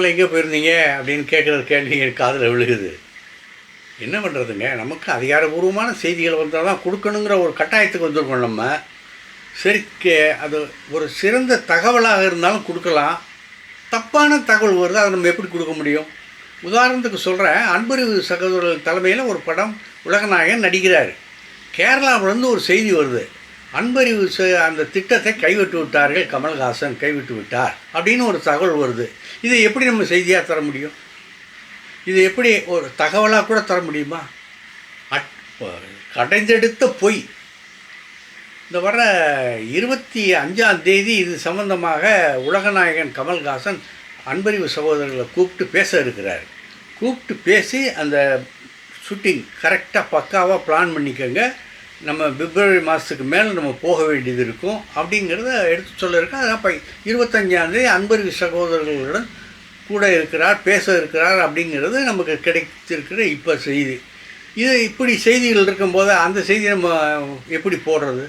நாள் எங்கே போயிருந்தீங்க அப்படின்னு கேட்குற கேள்வி என் காதில் விழுகுது. என்ன பண்ணுறதுங்க நமக்கு அதிகாரபூர்வமான செய்திகள் வந்தால் தான் கொடுக்கணுங்கிற ஒரு கட்டாயத்துக்கு வந்திருக்கோம் நம்ம. சரி கே- அது ஒரு சிறந்த தகவலாக இருந்தாலும் கொடுக்கலாம். தப்பான தகவல் வருது அதை நம்ம எப்படி கொடுக்க முடியும்? உதாரணத்துக்கு சொல்கிறேன் அன்பறிவு சகோதரர்கள் தலைமையில் ஒரு படம் உலகநாயகன் நடிக்கிறார். கேரளாவிலேருந்து ஒரு செய்தி வருது. அன்பறிவு அந்த திட்டத்தை கைவிட்டு விட்டார்கள் கமல்ஹாசன் கைவிட்டு விட்டார் அப்படின்னு ஒரு தகவல் வருது. இதை எப்படி நம்ம செய்தியாக தர முடியும்? இது எப்படி ஒரு தகவலாக கூட தர முடியுமா? அட் கடைந்தெடுத்த பொய். இந்த வர இருபத்தி அஞ்சாம் தேதி இது சம்பந்தமாக உலகநாயகன் கமல்ஹாசன் அன்பறிவு சகோதரர்களை கூப்பிட்டு பேச இருக்கிறார். கூப்பிட்டு பேசி அந்த ஷூட்டிங் கரெக்டாக பக்காவாக பிளான் பண்ணிக்கோங்க. நம்ம பிப்ரவரி மாதத்துக்கு மேலே நம்ம போக வேண்டியது இருக்கும். அப்படிங்கிறத எடுத்து சொல்லியிருக்கேன் அதான் இப்போ இருபத்தஞ்சாந்தேதி அன்பருக்கு சகோதரர்களுடன் கூட இருக்கிறார் பேச இருக்கிறார் அப்படிங்கிறது நமக்கு கிடைத்திருக்கிற இப்போ செய்தி. இது இப்படி செய்திகள் இருக்கும்போது அந்த செய்தி நம்ம எப்படி போடுறது?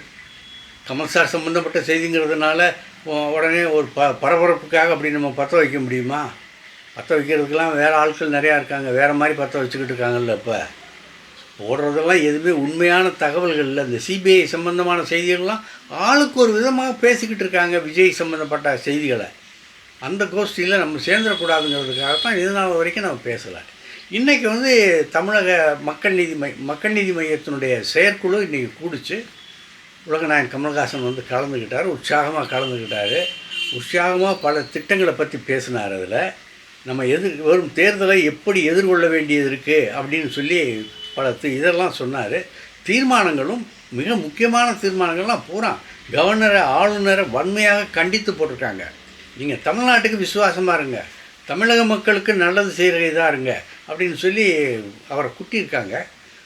கமல் சார் சம்மந்தப்பட்ட செய்திங்கிறதுனால உடனே ஒரு ப பரபரப்புக்காக அப்படி நம்ம பற்ற வைக்க முடியுமா? பற்ற வைக்கிறதுக்கெல்லாம் வேறு ஆட்கள் நிறையா இருக்காங்க. வேறு மாதிரி பற்ற வச்சுக்கிட்டு இருக்காங்கல்ல இப்போ. ஓடுறதெல்லாம் எதுவுமே உண்மையான தகவல்கள் இல்லை. இந்த சிபிஐ சம்பந்தமான செய்திகள்லாம் ஆளுக்கு ஒரு விதமாக பேசிக்கிட்டு இருக்காங்க விஜய் சம்மந்தப்பட்ட செய்திகளை. அந்த கோஷ்டியில் நம்ம சேர்ந்துடக்கூடாதுங்கிறதுக்காக தான் இது நாள் வரைக்கும் நம்ம பேசலை. இன்றைக்கி வந்து தமிழக மக்கள் நீதி மை மக்கள் நீதி மையத்தினுடைய செயற்குழு இன்றைக்கி கூடிச்சு. உலகநாயகன் கமல்ஹாசன் வந்து கலந்துக்கிட்டார் உற்சாகமாக கலந்துக்கிட்டார். உற்சாகமாக பல திட்டங்களை பற்றி பேசினார் அதில். நம்ம எதிர் வரும் தேர்தலை எப்படி எதிர்கொள்ள வேண்டியது இருக்குது அப்படின்னு சொல்லி பல இதெல்லாம் சொன்னார். தீர்மானங்களும் மிக முக்கியமான தீர்மானங்கள்லாம் பூரா கவர்னரை ஆளுநரை வன்மையாக கண்டித்து போட்டிருக்காங்க. நீங்கள் தமிழ்நாட்டுக்கு விசுவாசமாக இருங்க. தமிழக மக்களுக்கு நல்லது செய்கிற இதாக இருங்க அப்படின்னு சொல்லி அவரை குட்டியிருக்காங்க.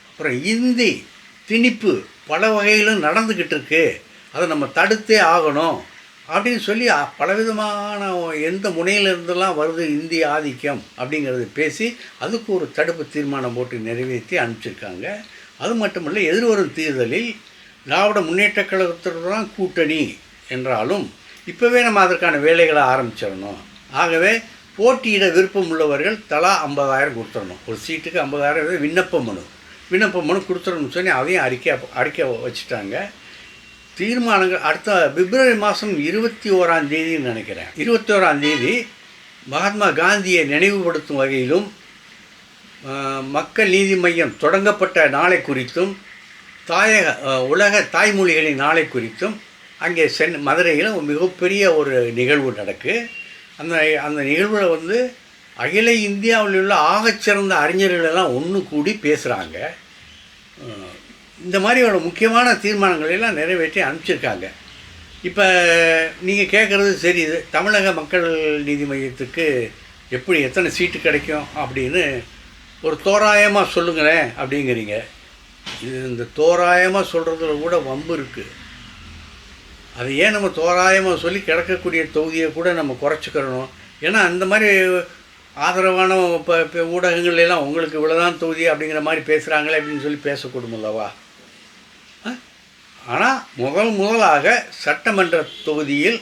அப்புறம் இந்தி திணிப்பு பல வகையிலும் நடந்துக்கிட்டு இருக்கு. அதை நம்ம தடுத்தே ஆகணும். அப்படின்னு சொல்லி பலவிதமான எந்த முனையிலிருந்தெல்லாம் வருது இந்திய ஆதிக்கம் அப்படிங்கிறது பேசி அதுக்கு ஒரு தடுப்பு தீர்மானம் போட்டு நிறைவேற்றி அனுப்பிச்சிருக்காங்க. அது மட்டுமல்ல எதிர்வரும் தேர்தலில் திராவிட முன்னேற்ற கழகத்துடன் கூட்டணி என்றாலும் இப்போவே நம்ம அதற்கான வேலைகளை ஆரம்பிச்சிடணும். ஆகவே போட்டியிட விருப்பம் உள்ளவர்கள் தலா ஐம்பதாயிரம் கொடுத்துடணும். ஒரு சீட்டுக்கு ஐம்பதாயிரம் விண்ணப்ப மனு. விண்ணப்ப மனு கொடுத்துடணும்னு சொல்லி அதையும் அறிக்கை அறிக்கை வச்சுட்டாங்க. தீர்மானங்கள் அடுத்த பிப்ரவரி மாதம் இருபத்தி ஓராம் தேதின்னு நினைக்கிறேன். இருபத்தி ஓராம் தேதி மகாத்மா காந்தியை நினைவுபடுத்தும் வகையிலும் மக்கள் நீதி மையம் தொடங்கப்பட்ட நாளை குறித்தும் தாயக உலக தாய்மொழிகளின் நாளை குறித்தும் அங்கே சென் மதுரையில் மிகப்பெரிய ஒரு நிகழ்வு நடக்கு. அந்த அந்த நிகழ்வில் வந்து அகில இந்தியாவில் உள்ள ஆகச்சிறந்த அறிஞர்களெல்லாம் ஒன்று கூடி பேசுகிறாங்க இந்த மாதிரியோட முக்கியமான தீர்மானங்களை எல்லாம் நிறைவேற்றி அனுப்பிச்சிருக்காங்க. இப்போ நீங்கள் கேட்குறது சரி இது தமிழக மக்கள் நீதி மையத்துக்கு எப்படி எத்தனை சீட்டு கிடைக்கும் அப்படின்னு ஒரு தோராயமாக சொல்லுங்களேன் அப்படிங்கிறீங்க. இது இந்த தோராயமாக சொல்கிறதுல கூட வம்பு இருக்குது அது ஏன் நம்ம தோராயமாக சொல்லி கிடக்கக்கூடிய தொகுதியை கூட நம்ம குறைச்சிக்கிறணும்? ஏன்னா அந்த மாதிரி ஆதரவான இப்போ இப்போ ஊடகங்கள்ல எல்லாம் உங்களுக்கு இவ்வளோதான் தொகுதி அப்படிங்கிற மாதிரி பேசுகிறாங்களே அப்படின்னு சொல்லி பேசக்கூடும் அல்லவா? ஆனால் முதல் முதலாக சட்டமன்ற தொகுதியில்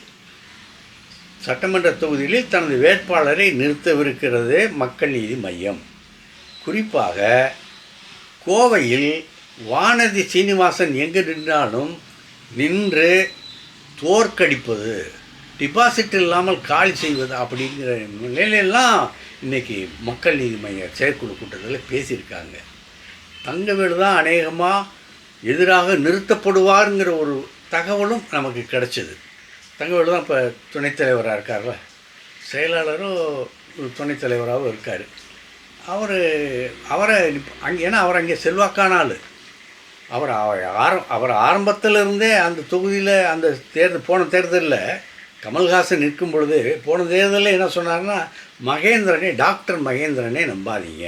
சட்டமன்ற தொகுதியில் தனது வேட்பாளரை நிறுத்தவிருக்கிறது மக்கள் நீதி மையம். குறிப்பாக கோவையில் வானதி சீனிவாசன் எங்கு நின்றாலும் நின்று தோற்கடிப்பது டிபாசிட் இல்லாமல் காலி செய்வது அப்படிங்கிற நிலையிலெல்லாம் இன்னைக்கு மக்கள் நீதி மைய செயற்குழு கூட்டத்தில் பேசியிருக்காங்க. தங்கவேலு தான் அநேகமாக எதிராக நிறுத்தப்படுவாருங்கிற ஒரு தகவலும் நமக்கு கிடச்சிது. தங்கவேலு தான் இப்போ துணைத்தலைவராக இருக்கார்ல? செயலாளரும் ஒரு துணைத் தலைவராகவும் இருக்கார். அவர் அவரை அங்கே ஏன்னா அவர் அங்கே செல்வாக்கான ஆள். அவர் ஆரம் அவர் ஆரம்பத்தில் இருந்தே அந்த தொகுதியில் அந்த தேர்தல் போன தேர்தலில் கமல்ஹாசன் நிற்கும் பொழுது போன தேர்தலில் என்ன சொன்னார்னா மகேந்திரனே டாக்டர் மகேந்திரனே நம்பாதீங்க.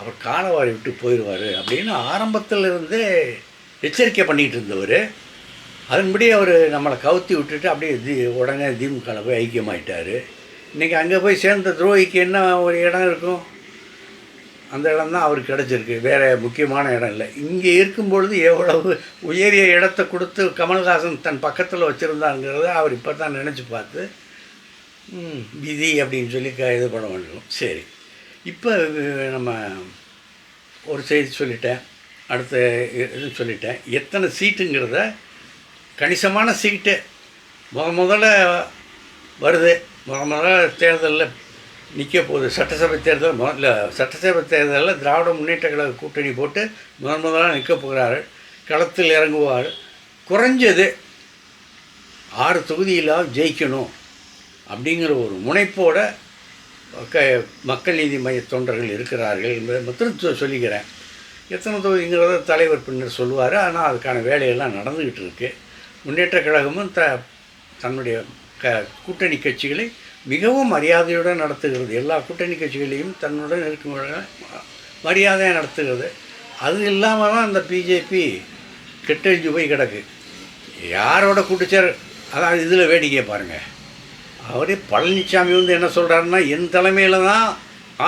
அவர் காலவாரி விட்டு போயிடுவார் அப்படின்னு ஆரம்பத்தில் இருந்தே எச்சரிக்கை பண்ணிகிட்டு இருந்தவர். அதன்படி அவர் நம்மளை கவுத்தி விட்டுட்டு அப்படியே தி உடனே திமுகவில் போய் ஐக்கியமாயிட்டார். இன்றைக்கி அங்கே போய் சேர்ந்த துரோகிக்கு என்ன ஒரு இடம் இருக்கும்? அந்த இடம் தான் அவருக்கு கிடச்சிருக்கு. வேறு முக்கியமான இடம் இல்லை. இங்கே இருக்கும் பொழுது எவ்வளவு உயரிய இடத்தை கொடுத்து கமல்ஹாசன் தன் பக்கத்தில் வச்சுருந்தாங்கிறத அவர் இப்போ தான் நினச்சி பார்த்து விதி அப்படின்னு சொல்லி க இது பண்ண வேண்டும் சரி. இப்போ நம்ம ஒரு செய்தி சொல்லிட்டேன் அடுத்த இது சொல்லிட்டேன். எத்தனை சீட்டுங்கிறத கணிசமான சீட்டு. முத முதல்ல வருது. முத முதல்ல தேர்தலில் நிற்க போகுது. சட்டசபை தேர்தல் முதல்ல சட்டசபை தேர்தலில் திராவிட முன்னேற்ற கழக கூட்டணி போட்டு முதன் முதலாக நிற்க போகிறார் களத்தில் இறங்குவார். குறைஞ்சது ஆறு தொகுதியிலாவது ஜெயிக்கணும் அப்படிங்கிற ஒரு முனைப்போட க மக்கள் நீதி மைய தொண்டர்கள் இருக்கிறார்கள். என்பதை மட்டும் சொல்லிக்கிறேன். எத்தனை தொகுதிங்கிறத தலைவர் பின்னர் சொல்லுவார் ஆனால் அதுக்கான வேலையெல்லாம் நடந்துக்கிட்டு இருக்கு. முன்னேற்ற கழகமும் த தன்னுடைய க கூட்டணி கட்சிகளை மிகவும் மரியாதையுடன் நடத்துகிறது. எல்லா கூட்டணி கட்சிகளையும் தன்னுடன் இருக்கும் மரியாதையாக நடத்துகிறது. அது இல்லாமல் தான் அந்த பிஜேபி கெட்டழிஞ்சு போய் கிடக்கு. யாரோட கூட்டுச்சார் அதான் இதில் வேடிக்கை பாருங்கள் அவரே பழனிசாமி வந்து என்ன சொல்கிறாருன்னா என் தலைமையில் தான்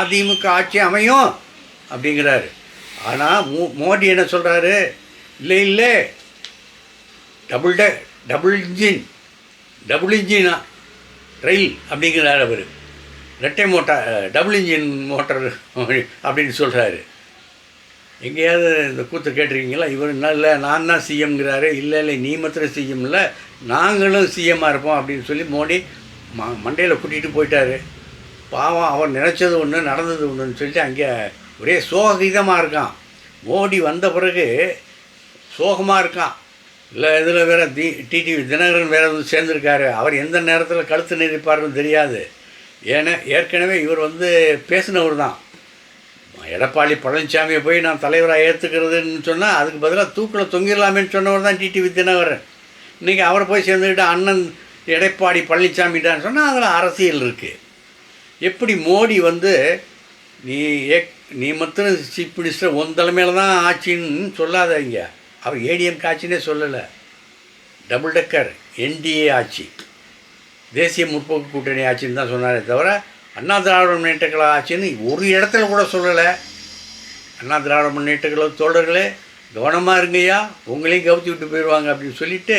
அதிமுக ஆட்சி அமையும் அப்படிங்கிறாரு. ஆனால் மோ மோடி என்ன சொல்கிறாரு இல்லை இல்லை. டபுள் டே டபுள் இன்ஜின் டபுள் இன்ஜினா ரயில் அப்படிங்கிறார் அவர். ரெட்டை மோட்டார் டபுள் இன்ஜின் மோட்டர் அப்படின்னு சொல்கிறாரு எங்கேயாவது இந்த கூத்து கேட்டிருக்கீங்களா? இவர் என்ன இல்லை நான் தான் சிஎம்ங்கிறாரு இல்லை இல்லை நீ மாத்திரம் சிஎம் இல்லை. நாங்களும் சிஎம்மாக இருப்போம் அப்படின்னு சொல்லி மோடி ம மண்டையில் கூட்டிகிட்டு போயிட்டாரு. பாவம் அவர் நினச்சது ஒன்று நடந்தது ஒன்றுன்னு சொல்லிட்டு அங்கே ஒரே சோககீதமாக இருக்கான். மோடி வந்த பிறகு சோகமாக இருக்கான். இல்லை இதில் வேற தி டிடிவி தினகரன் வேறு வந்து சேர்ந்துருக்காரு. அவர் எந்த நேரத்தில் கழுத்து நெறிப்பார்னு தெரியாது. ஏன்னா ஏற்கனவே இவர் வந்து பேசினவர் தான். எடப்பாடி பழனிசாமியை போய் நான் தலைவராக ஏற்றுக்கிறதுன்னு சொன்னால் அதுக்கு பதிலாக தூக்கில் தொங்கிடலாமேன்னு சொன்னவர் தான் டிடிவி தினகரன். இன்றைக்கி அவரை போய் சேர்ந்துக்கிட்டு அண்ணன் எடப்பாடி பழனிசாமிடான்னு சொன்னால் அதில் அரசியல் இருக்குது எப்படி மோடி வந்து நீ ஏ நீ மாத்திரம் சீஃப் மினிஸ்டர் உன் தலைமையில் தான் ஆட்சின்னு சொல்லாதீங்க. அவர் ஏடிஎம் ஆட்சினே சொல்லலை. டபுள் டக்கர் என்டிஏ ஆட்சி. தேசிய முற்போக்கு கூட்டணி ஆட்சின்னு தான் சொன்னாரே தவிர அண்ணா திராவிட முன்னேற்ற கழக ஆட்சின்னு ஒரு இடத்துல கூட சொல்லலை. அண்ணா திராவிட முன்னேற்ற கழக தோழர்களே கவனமாக இருங்கய்யா. உங்களையும் கவுத்தி விட்டு போயிடுவாங்க அப்படின்னு சொல்லிவிட்டு